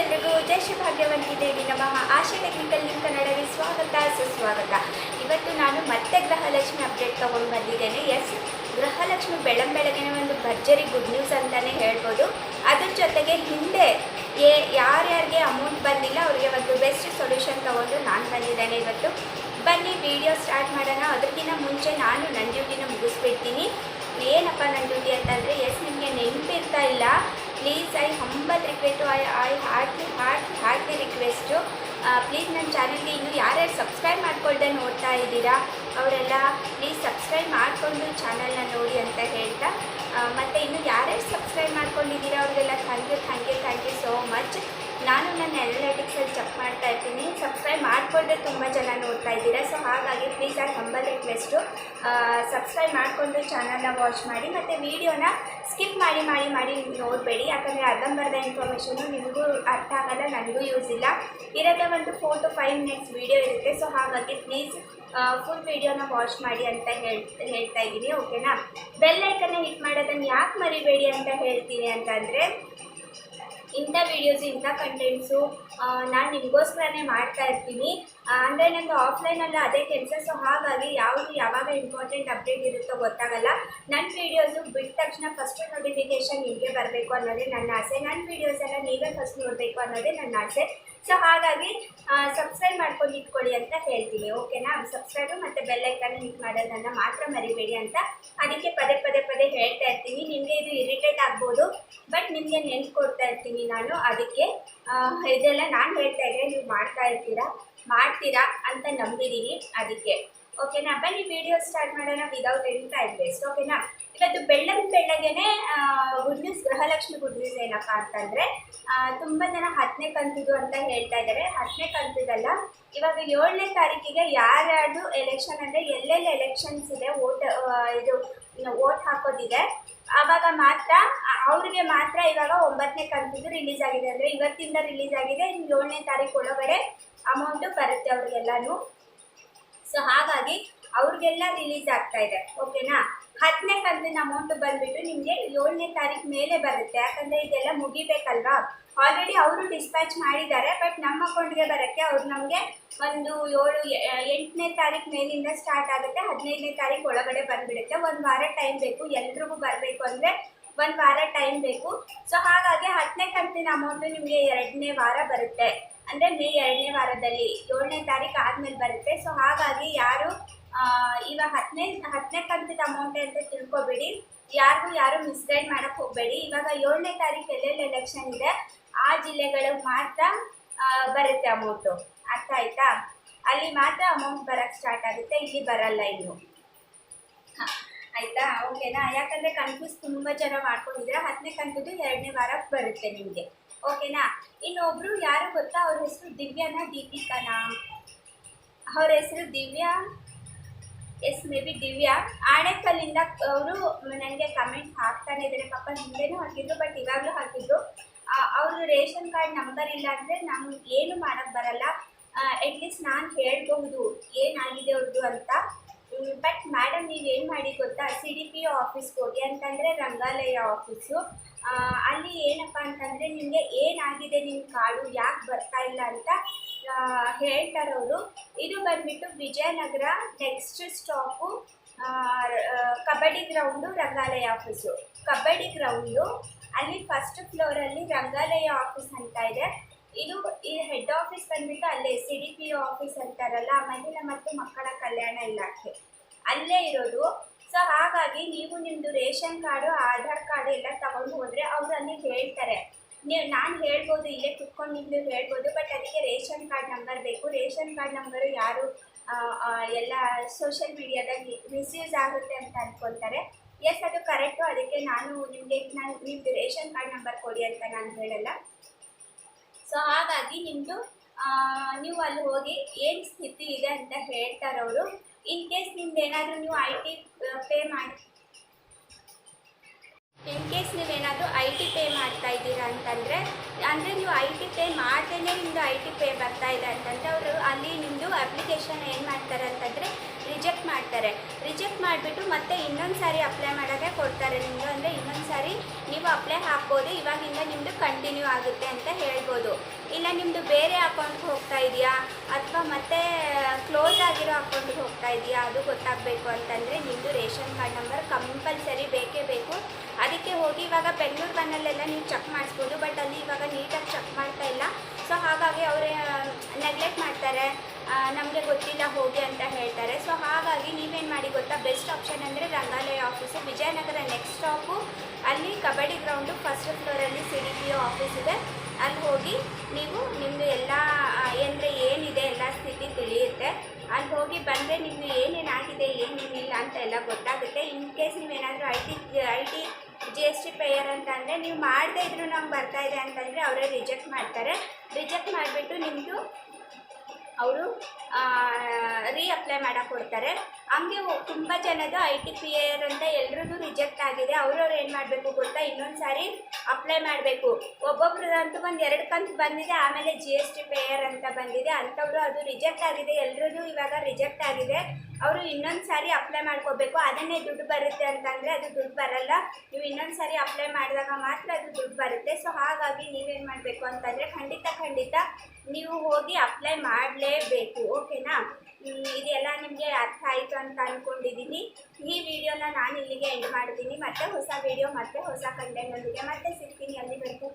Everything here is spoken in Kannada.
ಎಲ್ರಿಗೂ ಜಯ ಶ್ರೀ ದೇವಿ ನಮಃ. ಆಶೆ ಟೆಕ್ನಿಕಲ್ ಲಿಂಕ್ ಕನ್ನಡಕ್ಕೆ ಸ್ವಾಗತ, ಸುಸ್ವಾಗತ. ಇವತ್ತು ನಾನು ಮತ್ತೆ ಗೃಹಲಕ್ಷ್ಮಿ ಅಪ್ಡೇಟ್ ತೊಗೊಂಡು ಬಂದಿದ್ದೇನೆ. ಎಸ್, ಗೃಹಲಕ್ಷ್ಮಿ ಬೆಳಂಬೆಳಗಿನ ಒಂದು ಭರ್ಜರಿ ಗುಡ್ ನ್ಯೂಸ್ ಅಂತಲೇ ಹೇಳ್ಬೋದು. ಅದ್ರ ಜೊತೆಗೆ ಹಿಂದೆ ಏ ಯಾರ್ಯಾರಿಗೆ ಅಮೌಂಟ್ ಬಂದಿಲ್ಲ, ಅವರಿಗೆ ಒಂದು ಬೆಸ್ಟ್ ಸೊಲ್ಯೂಷನ್ ತೊಗೊಂಡು ನಾನು ಬಂದಿದ್ದೇನೆ ಇವತ್ತು. ಬನ್ನಿ ವಿಡಿಯೋ ಸ್ಟಾರ್ಟ್ ಮಾಡೋಣ. ಅದಕ್ಕಿಂತ ಮುಂಚೆ ನಾನು ನನ್ನ ಡ್ಯೂಟಿನ ಮುಗಿಸ್ಬಿಡ್ತೀನಿ. ಏನಪ್ಪ ನನ್ನ ಡ್ಯೂಟಿ ಅಂತಂದರೆ, ಎಸ್, ನಿಮಗೆ ನೆನಪಿರ್ತಾ ಇಲ್ಲ. Please I humble request I I heartly heart heartly request please ನನ್ನ ಚಾನಲ್ಗೆ ಇನ್ನು ಯಾರ್ಯಾರು ಸಬ್ಸ್ಕ್ರೈಬ್ ಮಾಡ್ಕೊಳ್ದೆ ನೋಡ್ತಾ ಇದ್ದೀರಾ, ಅವರೆಲ್ಲ ಪ್ಲೀಸ್ ಸಬ್ಸ್ಕ್ರೈಬ್ ಮಾಡಿಕೊಂಡು ಚಾನಲ್ನ ನೋಡಿ ಅಂತ ಹೇಳ್ತಾ ಮತ್ತು ಇನ್ನು ಯಾರ್ಯಾರು ಸಬ್ಸ್ಕ್ರೈಬ್ ಮಾಡ್ಕೊಂಡಿದ್ದೀರಾ, ಅವರಿಗೆಲ್ಲ thank you thank you thank you so much ನಾನು ನನ್ನ ಅನಲಿಟಿಕ್ಸಲ್ಲಿ ಚೆಕ್ ಮಾಡ್ತಾ ಇರ್ತೀನಿ ಸಬ್ಸ್ಕ್ರೈಬ್ ಮಾಡಿಕೊಂಡ್ರೆ ತುಂಬ ಜನ ನೋಡ್ತಾ ಇದ್ದೀರಾ. ಸೊ ಹಾಗಾಗಿ please our humble request subscribe ಮಾಡಿಕೊಂಡು ಚಾನಲ್ನ ವಾಚ್ ಮಾಡಿ. ಮತ್ತು ವೀಡಿಯೋನ ಸ್ಕಿಪ್ ಮಾಡಿ ಮಾಡಿ ಮಾಡಿ ನೋಡಬೇಡಿ. ಯಾಕಂದರೆ ಅರ್ಧಂಬರ್ಧ ಇನ್ಫಾರ್ಮೇಷನು ನಿಮಗೂ ಅರ್ಥ ಆಗಲ್ಲ, ನನಗೂ ಯೂಸ್ ಇಲ್ಲ. ಇರೋದೇ ಒಂದು four to five minutes video ಇರುತ್ತೆ. ಸೊ ಹಾಗಾಗಿ ಪ್ಲೀಸ್ ಫುಲ್ ವೀಡಿಯೋನ ವಾಚ್ ಮಾಡಿ ಅಂತ ಹೇಳಿ, ಹೇಳ್ತಾ ಇದ್ದೀನಿ. ಓಕೆನಾ ಬೆಲ್ ಐಕನ್ನ ಹಿಟ್ ಮಾಡೋದನ್ನು ಯಾಕೆ ಮರಿಬೇಡಿ ಅಂತ ಹೇಳ್ತೀನಿ ಅಂತಂದರೆ ಇಂಥ ವಿಡಿಯೋಸ್ ಇಂಥ ಕಂಟೆಂಟ್ಸು ನಾನು ನಿಮಗೋಸ್ಕರನೇ ಮಾಡ್ತಾ ಇರ್ತೀನಿ. ಅಂದರೆ ನಂದು ಆಫ್ಲೈನಲ್ಲಿ ಅದೇ ಕೆಲಸ ಸೊ ಹಾಗಾಗಿ ಯಾವುದು ಯಾವಾಗ ಇಂಪಾರ್ಟೆಂಟ್ ಅಪ್ಡೇಟ್ ಇರುತ್ತೋ ಗೊತ್ತಾಗಲ್ಲ. ನನ್ನ ವೀಡಿಯೋಸು ಬಿಟ್ಟ ತಕ್ಷಣ ಫಸ್ಟ್ ನೋಟಿಫಿಕೇಷನ್ ನಿಮಗೆ ಬರಬೇಕು ಅನ್ನೋದೇ ನನ್ನ ಆಸೆ. ನನ್ನ ವೀಡಿಯೋಸ್ ಎಲ್ಲ ನೀವೇ ಫಸ್ಟ್ ನೋಡಬೇಕು ಅನ್ನೋದೇ ನನ್ನ ಆಸೆ. ಸೊ ಹಾಗಾಗಿ ಸಬ್ಸ್ಕ್ರೈಬ್ ಮಾಡ್ಕೊಂಡು ಇಟ್ಕೊಳ್ಳಿ ಅಂತ ಹೇಳ್ತೀನಿ ಓಕೆನಾ ಸಬ್ಸ್ಕ್ರೈಬು ಮತ್ತು ಬೆಲ್ಲೈಕನ್ನು ಕ್ಲಿಕ್ ಮಾಡೋದನ್ನು ಮಾತ್ರ ಮರಿಬೇಡಿ ಅಂತ ಅದಕ್ಕೆ ಪದೇ ಪದೇ ಪದೇ ಹೇಳ್ತಾ ಇರ್ತೀನಿ. ನಿಮಗೆ ಇದು ಇರಿಟೇಟ್ ಆಗ್ಬೋದು ಬಟ್ ನಿಮಗೆ ನೆನ್ಪು ಕೊಡ್ತಾ ಇರ್ತೀನಿ ನಾನು ಅದಕ್ಕೆ. ಇದೆಲ್ಲ ನಾನು ಹೇಳ್ತಾ ಇದ್ದರೆ ನೀವು ಮಾಡ್ತಾ ಇರ್ತೀರಾ? ಮಾಡ್ತೀರಾ ಅಂತ ನಂಬಿದ್ದೀನಿ ಅದಕ್ಕೆ. ಓಕೆನಾ ಬನ್ನಿ ವಿಡಿಯೋ ಸ್ಟಾರ್ಟ್ ಮಾಡೋಣ ವಿದೌಟ್ ಎನಿ ಟೈಮ್ ವೇಸ್ಟ್ ಓಕೆನಾ ಇವತ್ತು ಬೆಳ್ಳಂ ಬೆಳ್ಳಗೆನೆ good news Gruhalakshmi good news ಏನಪ್ಪ ಅಂತಂದರೆ ತುಂಬ ಜನ ಹತ್ತನೇ ಕಂತಿದು ಅಂತ ಹೇಳ್ತಾ ಇದ್ದಾರೆ. ಹತ್ತನೇ ಕಂತಿದಲ್ಲ ಇವಾಗ ಏಳನೇ ತಾರೀಕಿಗೆ ಯಾರ್ಯಾರ್ದು ಎಲೆಕ್ಷನ್ ಅಂದರೆ ಎಲ್ಲೆಲ್ಲಿ ಎಲೆಕ್ಷನ್ಸ್ ಇದೆ ವೋಟ್ ಇದು ವೋಟ್ ಹಾಕೋದಿದೆ ಅವಾಗ ಮಾತ್ರ, ಅವ್ರಿಗೆ ಮಾತ್ರ ಇವಾಗ ಒಂಬತ್ತನೇ ಕಂತಿದ್ದು ರಿಲೀಸ್ ಆಗಿದೆ. ಅಂದರೆ ಇವತ್ತಿಂದ ರಿಲೀಸ್ ಆಗಿದೆ ಏಳನೇ ತಾರೀಕು ಒಳಗಡೆ ಅಮೌಂಟು ಬರುತ್ತೆ ಅವ್ರಿಗೆಲ್ಲನೂ. ಸೊ ಹಾಗಾಗಿ ಅವ್ರಿಗೆಲ್ಲ ರಿಲೀಸ್ ಆಗ್ತಾ ಇದೆ. ಓಕೆನಾ ಹತ್ತನೇ ಕಂತಿನ ಅಮೌಂಟ್ ಬಂದ್ಬಿಟ್ಟು ನಿಮಗೆ ಏಳನೇ ತಾರೀಕು ಮೇಲೆ ಬರುತ್ತೆ. ಯಾಕಂದರೆ ಇದೆಲ್ಲ ಮುಗಿಬೇಕಲ್ವಾ? ಆಲ್ರೆಡಿ ಅವರು ಡಿಸ್ಪ್ಯಾಚ್ ಮಾಡಿದ್ದಾರೆ ಬಟ್ ನಮ್ಮ ಅಕೌಂಟ್ಗೆ ಬರೋಕ್ಕೆ ಅವ್ರು ನಮಗೆ ಒಂದು ಏಳು, ಎಂಟನೇ ತಾರೀಕು ಮೇಲಿಂದ ಸ್ಟಾರ್ಟ್ ಆಗುತ್ತೆ. ಹದಿನೈದನೇ ತಾರೀಕು ಒಳಗಡೆ ಬಂದುಬಿಡುತ್ತೆ. ಒಂದು ವಾರ ಟೈಮ್ ಬೇಕು. ಎಲ್ರಿಗೂ ಬರಬೇಕು ಅಂದರೆ ಒಂದು ವಾರ ಟೈಮ್ ಬೇಕು. ಸೊ ಹಾಗಾಗಿ ಹತ್ತನೇ ಕಂತಿನ ಅಮೌಂಟು ನಿಮಗೆ ಎರಡನೇ ವಾರ ಬರುತ್ತೆ. ಅಂದರೆ ಮೇ ಎರಡನೇ ವಾರದಲ್ಲಿ ಏಳನೇ ತಾರೀಕು ಆದಮೇಲೆ ಬರುತ್ತೆ. ಸೊ ಹಾಗಾಗಿ ಯಾರು ಇವಾಗ ಹತ್ತನೇ ಹತ್ತನೇ ಕಂತದ ಅಮೌಂಟ್ ಅಂತ ತಿಳ್ಕೊಬೇಡಿ. ಯಾರಿಗೂ ಯಾರು ಮಿಸ್ಗೈಡ್ ಮಾಡೋಕ್ಕೆ ಹೋಗಬೇಡಿ. ಇವಾಗ ಏಳನೇ ತಾರೀಕು ಎಲ್ಲೆಲ್ಲಿ ಎಲೆಕ್ಷನ್ ಇದೆ, ಆ ಜಿಲ್ಲೆಗಳಿಗೆ ಮಾತ್ರ ಬರುತ್ತೆ ಅಮೌಂಟು ಅರ್ಥ ಆಯ್ತಾ? ಅಲ್ಲಿ ಮಾತ್ರ ಅಮೌಂಟ್ ಬರೋಕ್ಕೆ ಸ್ಟಾರ್ಟ್ ಆಗುತ್ತೆ, ಇಲ್ಲಿ ಬರಲ್ಲ ಇನ್ನು. ಆಯ್ತಾ? ಓಕೆನಾ ಯಾಕಂದರೆ ಕನ್ಫ್ಯೂಸ್ ತುಂಬ ಜನ ಮಾಡ್ಕೊಂಡಿದ್ರೆ ಹತ್ತನೇ ಕಂತದ್ದು ಎರಡನೇ ವಾರಕ್ಕೆ ಬರುತ್ತೆ ನಿಮಗೆ. ಓಕೆನಾ? ಇನ್ನೊಬ್ರು ಯಾರು ಗೊತ್ತಾ? ಅವ್ರ ಹೆಸರು ದಿವ್ಯಾನ, ದೀಪಿಕಾನಾ? ಅವ್ರ ಹೆಸರು Divya? Yes may be Divya. ಆಣೆಕಲ್ಲಿಂದ ಅವರು ನನಗೆ ಕಮೆಂಟ್ ಹಾಕ್ತಾನೆ ಇದ್ದಾರೆ. ಪಾಪ ಹಿಂದೆನೂ ಹಾಕಿದ್ರು ಬಟ್ ಇವಾಗಲೂ ಹಾಕಿದ್ರು. ಅವರು ರೇಷನ್ ಕಾರ್ಡ್ ನಂಬರ್ ಇಲ್ಲ ಅಂದರೆ ನಾನು ಏನು ಮಾಡೋಕ್ಕೆ ಬರಲ್ಲ. ಅಟ್ಲೀಸ್ಟ್ ನಾನು ಹೇಳ್ಬಹುದು. ಏನಾಗಿದೆ ಅವ್ರದ್ದು ಅಂತ. ಬಟ್ ಮೇಡಮ್ ನೀವು ಏನು ಮಾಡಿ ಗೊತ್ತಾ? ಸಿ ಡಿ ಪಿ ಆಫೀಸ್ಗೆ ಹೋಗಿ ಅಂತಂದರೆ ರಂಗಾಲಯ ಆಫೀಸು ಅಲ್ಲಿ ಏನಪ್ಪ ಅಂತಂದರೆ ನಿಮಗೆ ಏನಾಗಿದೆ ನಿಮ್ಮ ಕಾರ್ಡು ಯಾಕೆ ಬರ್ತಾ ಇಲ್ಲ ಅಂತ ಹೇಳ್ತಾರವರು ಇದು ಬಂದ್ಬಿಟ್ಟು Vijayanagar next stop kabaddi ground Rangalaya office kabaddi ground ಅಲ್ಲಿ ಫಸ್ಟ್ ಫ್ಲೋರಲ್ಲಿ ರಂಗಾಲಯ ಆಫೀಸ್ ಅಂತ ಇದೆ. ಇದು ಈ ಹೆಡ್ ಆಫೀಸ್ ಬಂದ್ಬಿಟ್ಟು ಅಲ್ಲೇ ಸಿ ಡಿ ಪಿ ಆಫೀಸ್ ಅಂತಾರಲ್ಲ, ಮಹಿಳಾ ಮತ್ತು ಮಕ್ಕಳ ಕಲ್ಯಾಣ ಇಲಾಖೆ. ಅಲ್ಲೇ ಇರೋದು. ಸೊ ಹಾಗಾಗಿ ನೀವು ನಿಮ್ಮದು ರೇಷನ್ ಕಾರ್ಡು, ಆಧಾರ್ ಕಾರ್ಡ್ ಎಲ್ಲ ತಗೊಂಡು ಹೋದರೆ ಅವ್ರು ಅಲ್ಲಿ ಹೇಳ್ತಾರೆ. ನೀವು ನಾನು ಹೇಳ್ಬೋದು, ಇಲ್ಲೇ ಕುತ್ಕೊಂಡು ನೀವು ಹೇಳ್ಬೋದು ಬಟ್ ಅದಕ್ಕೆ ರೇಷನ್ ಕಾರ್ಡ್ ನಂಬರ್ ಬೇಕು. ರೇಷನ್ ಕಾರ್ಡ್ ನಂಬರು ಯಾರು ಎಲ್ಲ ಸೋಷಿಯಲ್ ಮೀಡಿಯಾದಲ್ಲಿ ಮಿಸ್ಯೂಸ್ ಆಗುತ್ತೆ ಅಂತ ಅಂದ್ಕೊಳ್ತಾರೆ ಎಸ್ ಅದು ಕರೆಕ್ಟು ಅದಕ್ಕೆ ನಾನು ನಿಮಗೆ, ನಾನು ನಿಮ್ಮದು ರೇಷನ್ ಕಾರ್ಡ್ ನಂಬರ್ ಕೊಡಿ ಅಂತ ನಾನು ಹೇಳಲ್ಲ. ಸೊ ಹಾಗಾಗಿ ನಿಮ್ಮದು ನೀವು ಅಲ್ಲಿ ಹೋಗಿ ಏನು ಸ್ಥಿತಿ ಇದೆ ಅಂತ ಹೇಳ್ತಾರೆ ಅವರು. ಇನ್ ಕೇಸ್ ನಿಮ್ದು ಏನಾದರೂ ನೀವು ಐ ಟಿ ಪೇ ಮಾಡಿ ಇನ್ ಕೇಸ್ ನೀವೇನಾದರೂ ಐ ಟಿ ಪೇ ಮಾಡ್ತಾ ಇದ್ದೀರಾ ಅಂತಂದರೆ ಅಂದರೆ ನೀವು ಐ ಟಿ ಪೇ ಮಾಡ್ದೇ ನಿಮ್ಮದು ಐ ಟಿ ಪೇ ಬರ್ತಾ ಇದೆ ಅಂತಂದರೆ ಅವರು ಅಲ್ಲಿ ನಿಮ್ಮದು ಅಪ್ಲಿಕೇಶನ್ ಏನು ಮಾಡ್ತಾರೆ ಅಂತಂದರೆ ರಿಜೆಕ್ಟ್ ಮಾಡ್ತಾರೆ. ರಿಜೆಕ್ಟ್ ಮಾಡಿಬಿಟ್ಟು ಮತ್ತೆ ಇನ್ನೊಂದು ಸಾರಿ ಅಪ್ಲೈ ಮಾಡೋಕ್ಕೆ ಕೊಡ್ತಾರೆ ನಿಮ್ಮದು ಅಂದರೆ ಇನ್ನೊಂದು ಸಾರಿ ನೀವು ಅಪ್ಲೈ ಹಾಕ್ಬೋದು, ಇವಾಗಿಂದ ನಿಮ್ಮದು ಕಂಟಿನ್ಯೂ ಆಗುತ್ತೆ ಅಂತ ಹೇಳ್ಬೋದು. ಇಲ್ಲ ನಿಮ್ಮದು ಬೇರೆ ಅಕೌಂಟ್ಗೆ ಹೋಗ್ತಾ ಇದೆಯಾ? ಅಥವಾ ಮತ್ತೆ ಕ್ಲೋಸ್ ಆಗಿರೋ ಅಕೌಂಟ್ಗೆ ಹೋಗ್ತಾ ಇದೆಯಾ? ಅದು ಗೊತ್ತಾಗಬೇಕು ಅಂತಂದರೆ ನಿಮ್ಮದು ರೇಷನ್ ಕಾರ್ಡ್ ನಂಬರ್ ಕಂಪಲ್ಸರಿ ಬೇಕೇ ಬೇಕು. ಅದಕ್ಕೆ ಹೋಗಿ ಇವಾಗ ಬೆಂಗಳೂರು ಬನ್ನಲ್ಲೆಲ್ಲ ನೀವು ಚೆಕ್ ಮಾಡಿಸ್ಬೋದು ಬಟ್ ಅಲ್ಲಿ ಇವಾಗ ನೀಟಾಗಿ ಚೆಕ್ ಮಾಡ್ತಾ ಇಲ್ಲ. ಸೊ ಹಾಗಾಗಿ ಅವರೇ ನೆಗ್ಲೆಕ್ಟ್ ಮಾಡ್ತಾರೆ. ನಮಗೆ ಗೊತ್ತಿಲ್ಲ ಹೋಗಿ ಅಂತ ಹೇಳ್ತಾರೆ. ಸೊ ಹಾಗಾಗಿ ನೀವೇನು ಮಾಡಿ ಗೊತ್ತಾ? ಬೆಸ್ಟ್ ಆಪ್ಷನ್ ಅಂದರೆ Rangalaya office Vijayanagar next stop ಅಲ್ಲಿ ಕಬಡ್ಡಿ ಗ್ರೌಂಡು ಫಸ್ಟ್ ಫ್ಲೋರಲ್ಲಿ ಸಿ ಡಿ ಪಿ ಆಫೀಸ್ ಇದೆ. ಅಲ್ಲಿ ಹೋಗಿ ನೀವು ನಿಮ್ಮದು ಎಲ್ಲ ಅಂದರೆ ಏನಿದೆ ಎಲ್ಲ ಸ್ಥಿತಿ ತಿಳಿಯುತ್ತೆ. ಅಲ್ಲಿ ಹೋಗಿ ಬಂದರೆ ನಿಮ್ಗೆ ಏನೇನಾಗಿದೆ ಏನೇನಿಲ್ಲ ಅಂತ ಎಲ್ಲ ಗೊತ್ತಾಗುತ್ತೆ. ಇನ್ ಕೇಸ್ ನೀವೇನಾದರೂ I T I T G S T payer ಅಂತ ಅಂದರೆ ನೀವು ಮಾಡದೇ ಇದ್ರೂ ನಮ್ಗೆ ಬರ್ತಾ ಇದೆ ಅಂತಂದರೆ ಅವರೇ ರಿಜೆಕ್ಟ್ ಮಾಡ್ತಾರೆ. ರಿಜೆಕ್ಟ್ ಮಾಡಿಬಿಟ್ಟು ನಿಮ್ಮದು ಅವರು ರೀ ಅಪ್ಲೈ ಮಾಡಕ್ಕೆ ಕೊಡ್ತಾರೆ. ಹಂಗೆ ತುಂಬ ಜನದ ಐ ಟಿ ಪಿ ಎರ್ ಅಂತ ಎಲ್ರಿಗೂ ರಿಜೆಕ್ಟ್ ಆಗಿದೆ. ಅವ್ರವ್ರು ಏನು ಮಾಡಬೇಕು ಗೊತ್ತಾ? ಇನ್ನೊಂದು ಸಾರಿ ಅಪ್ಲೈ ಮಾಡಬೇಕು. ಒಬ್ಬೊಬ್ರದಂತೂ ಒಂದು ಎರಡು ಕಂತು ಬಂದಿದೆ, ಆಮೇಲೆ ಜಿ ಎಸ್ ಟಿ ಪೇಯರ್ ಅಂತ ಬಂದಿದೆ. ಅಂಥವ್ರು ಅದು ರಿಜೆಕ್ಟ್ ಆಗಿದೆ. ಎಲ್ರಿಗೂ ಇವಾಗ ರಿಜೆಕ್ಟ್ ಆಗಿದೆ. ಅವರು ಇನ್ನೊಂದು ಸಾರಿ ಅಪ್ಲೈ ಮಾಡ್ಕೋಬೇಕು. ಅದನ್ನೇ ದುಡ್ಡು ಬರುತ್ತೆ ಅಂತಂದರೆ ಅದು ದುಡ್ಡು ಬರಲ್ಲ. ನೀವು ಇನ್ನೊಂದು ಸಾರಿ ಅಪ್ಲೈ ಮಾಡಿದಾಗ ಮಾತ್ರ ಅದು ದುಡ್ಡು ಬರುತ್ತೆ. ಸೊ ಹಾಗಾಗಿ ನೀವೇನು ಮಾಡಬೇಕು ಅಂತಂದರೆ ಖಂಡಿತ ಖಂಡಿತ ನೀವು ಹೋಗಿ ಅಪ್ಲೈ ಮಾಡಲೇಬೇಕು. ಓಕೆನಾ ಇದೆಲ್ಲ ನಿಮಗೆ ಅರ್ಥ ಆಯಿತು ಅಂತ ಅಂದ್ಕೊಂಡಿದ್ದೀನಿ ಈ ವಿಡಿಯೋನ ನಾನು ಇಲ್ಲಿಗೆ ಎಂಡ್ ಮಾಡ್ತೀನಿ. ಮತ್ತೆ ಹೊಸ ವಿಡಿಯೋ ಮತ್ತೆ ಹೊಸ ಕಂಟೆಂಟ್ನೊಂದಿಗೆ ಮತ್ತೆ ಸಿಗ್ತೀನಿ ಅಲ್ಲಿವರೆಗೂ.